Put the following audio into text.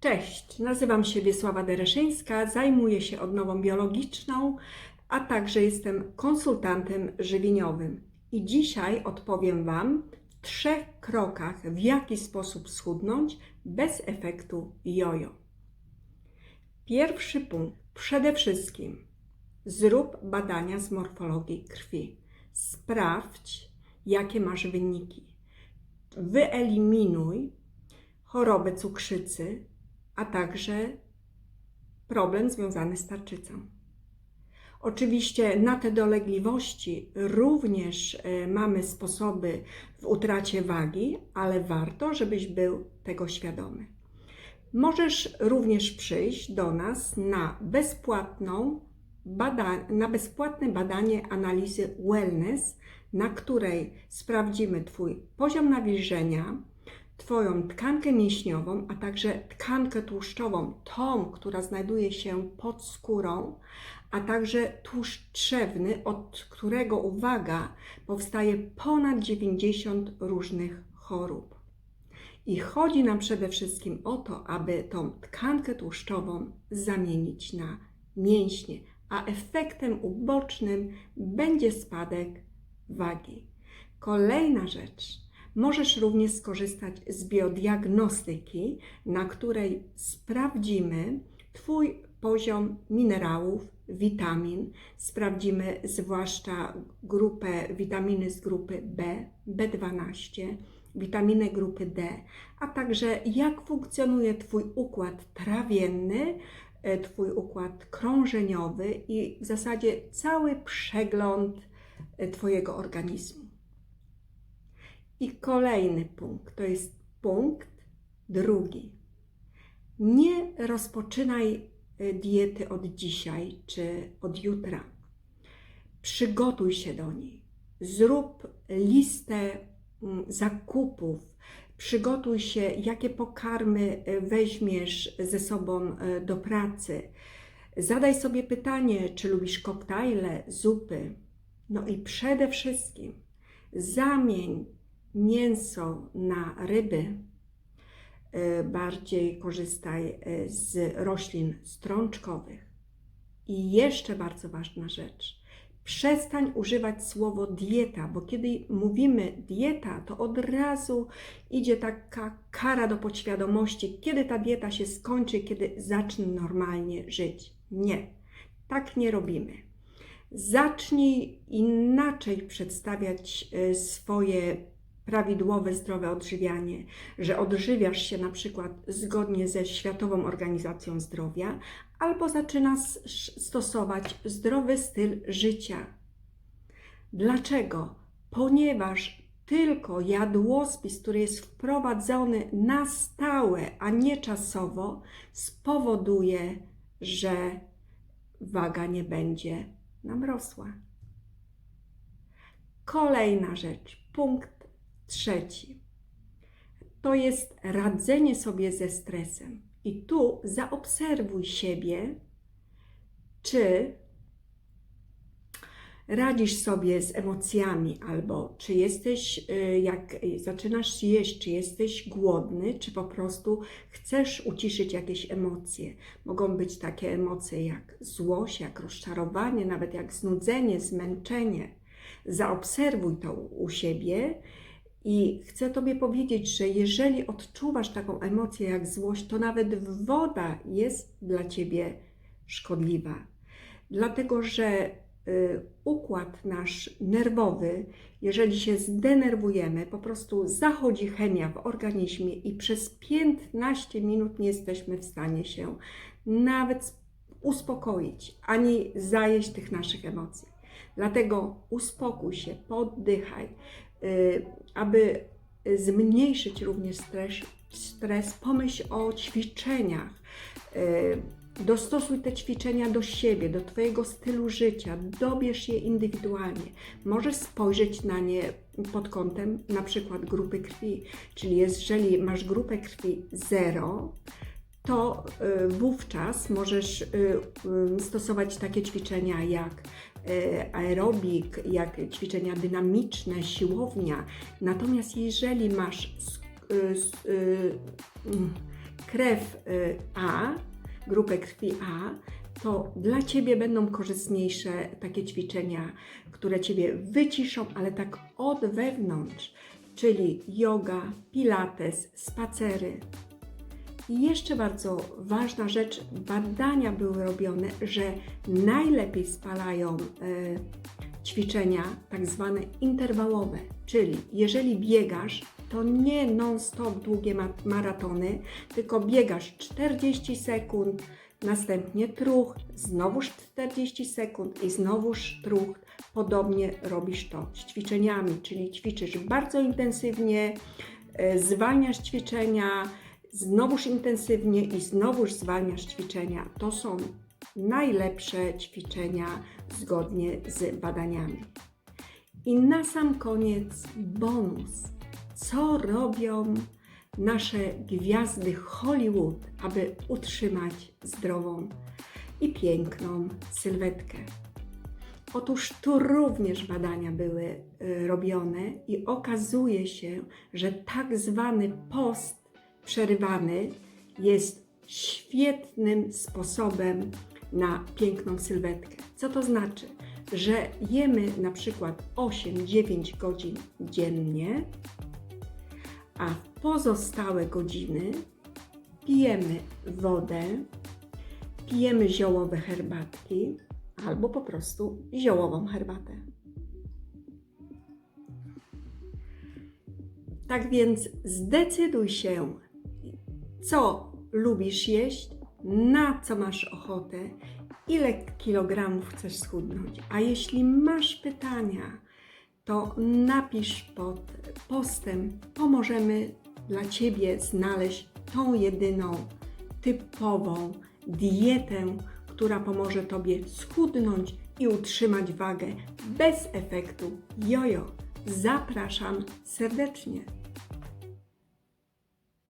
Cześć, nazywam się Wiesława Dereszyńska, zajmuję się odnową biologiczną, a także jestem konsultantem żywieniowym. I dzisiaj odpowiem Wam w trzech krokach, w jaki sposób schudnąć bez efektu jojo. Pierwszy punkt. Przede wszystkim zrób badania z morfologii krwi. Sprawdź, jakie masz wyniki. Wyeliminuj chorobę cukrzycy, a także problem związany z tarczycą. Oczywiście na te dolegliwości również e, mamy sposoby w utracie wagi, ale warto, żebyś był tego świadomy. Możesz również przyjść do nas na bezpłatną na bezpłatne badanie analizy wellness, na której sprawdzimy Twój poziom nawilżenia, Twoją tkankę mięśniową, a także tkankę tłuszczową, tą, która znajduje się pod skórą, a także tłuszcz trzewny, od którego, uwaga, powstaje ponad 90 różnych chorób. I chodzi nam przede wszystkim o to, aby tą tkankę tłuszczową zamienić na mięśnie, a efektem ubocznym będzie spadek wagi. Kolejna rzecz. Możesz również skorzystać z biodiagnostyki, na której sprawdzimy Twój poziom minerałów, witamin. Sprawdzimy zwłaszcza grupę witaminy z grupy B, B12, witaminy grupy D, a także jak funkcjonuje Twój układ trawienny, e, Twój układ krążeniowy i w zasadzie cały przegląd e, Twojego organizmu. I kolejny punkt, to jest punkt drugi. Nie rozpoczynaj e, diety od dzisiaj czy od jutra. Przygotuj się do niej. Zrób listę mm, zakupów. Przygotuj się, jakie pokarmy e, weźmiesz ze sobą e, do pracy. Zadaj sobie pytanie, czy lubisz koktajle, zupy. No i przede wszystkim zamień mięso na ryby, e, bardziej korzystaj e, z roślin strączkowych. I jeszcze bardzo ważna rzecz. Przestań używać słowo dieta, bo kiedy mówimy dieta, to od razu idzie taka kara do podświadomości, kiedy ta dieta się skończy, kiedy zacznę normalnie żyć. Nie, tak nie robimy. Zacznij inaczej przedstawiać e, swoje prawidłowe, zdrowe odżywianie, że odżywiasz się na przykład zgodnie ze Światową Organizacją Zdrowia, albo zaczynasz stosować zdrowy styl życia. Dlaczego? Ponieważ tylko jadłospis, który jest wprowadzony na stałe, a nie czasowo, spowoduje, że waga nie będzie nam rosła. Kolejna rzecz, punkt Trzeci to jest radzenie sobie ze stresem. I tu zaobserwuj siebie, czy radzisz sobie z emocjami, albo czy jesteś, y, jak zaczynasz jeść, czy jesteś głodny, czy po prostu chcesz uciszyć jakieś emocje. Mogą być takie emocje jak złość, jak rozczarowanie, nawet jak znudzenie, zmęczenie. Zaobserwuj to u siebie i chcę Tobie powiedzieć, że jeżeli odczuwasz taką emocję jak złość, to nawet woda jest dla Ciebie szkodliwa. Dlatego, że y, układ nasz nerwowy, jeżeli się zdenerwujemy, po prostu zachodzi chemia w organizmie i przez 15 minut nie jesteśmy w stanie się nawet uspokoić ani zajeść tych naszych emocji. Dlatego uspokój się, poddychaj, aby zmniejszyć również stres, stres pomyśl o ćwiczeniach. Y, dostosuj te ćwiczenia do siebie, do Twojego stylu życia, dobierz je indywidualnie. Możesz spojrzeć na nie pod kątem na przykład grupy krwi, czyli jeżeli masz grupę krwi 0, to y, wówczas możesz stosować takie ćwiczenia jak E, aerobik, jak ćwiczenia dynamiczne, siłownia. Natomiast jeżeli masz mm, krew y, A, grupę krwi A, to dla Ciebie będą korzystniejsze takie ćwiczenia, które Ciebie wyciszą, ale tak od wewnątrz, czyli yoga, pilates, spacery. I jeszcze bardzo ważna rzecz, badania były robione, że najlepiej spalają e, ćwiczenia tak zwane interwałowe, czyli jeżeli biegasz, to nie non-stop długie ma- maratony, tylko biegasz 40 sekund, następnie truch, znowuż 40 sekund i znowuż truch. Podobnie robisz to z ćwiczeniami, czyli ćwiczysz bardzo intensywnie, e, zwalniasz ćwiczenia, znowuż intensywnie i znowuż zwalniasz ćwiczenia. To są najlepsze ćwiczenia zgodnie z badaniami. I na sam koniec bonus. Co robią nasze gwiazdy Hollywood, aby utrzymać zdrową i piękną sylwetkę? Otóż tu również badania były y, robione i okazuje się, że tak zwany post przerywany jest świetnym sposobem na piękną sylwetkę. Co to znaczy? Że jemy na przykład 8-9 godzin dziennie, a w pozostałe godziny pijemy wodę, pijemy ziołowe herbatki albo po prostu ziołową herbatę. Tak więc zdecyduj się, co lubisz jeść, na co masz ochotę, ile kilogramów chcesz schudnąć. A jeśli masz pytania, to napisz pod postem. Pomożemy dla Ciebie znaleźć tą jedyną typową dietę, która pomoże Tobie schudnąć i utrzymać wagę bez efektu jojo. Zapraszam serdecznie.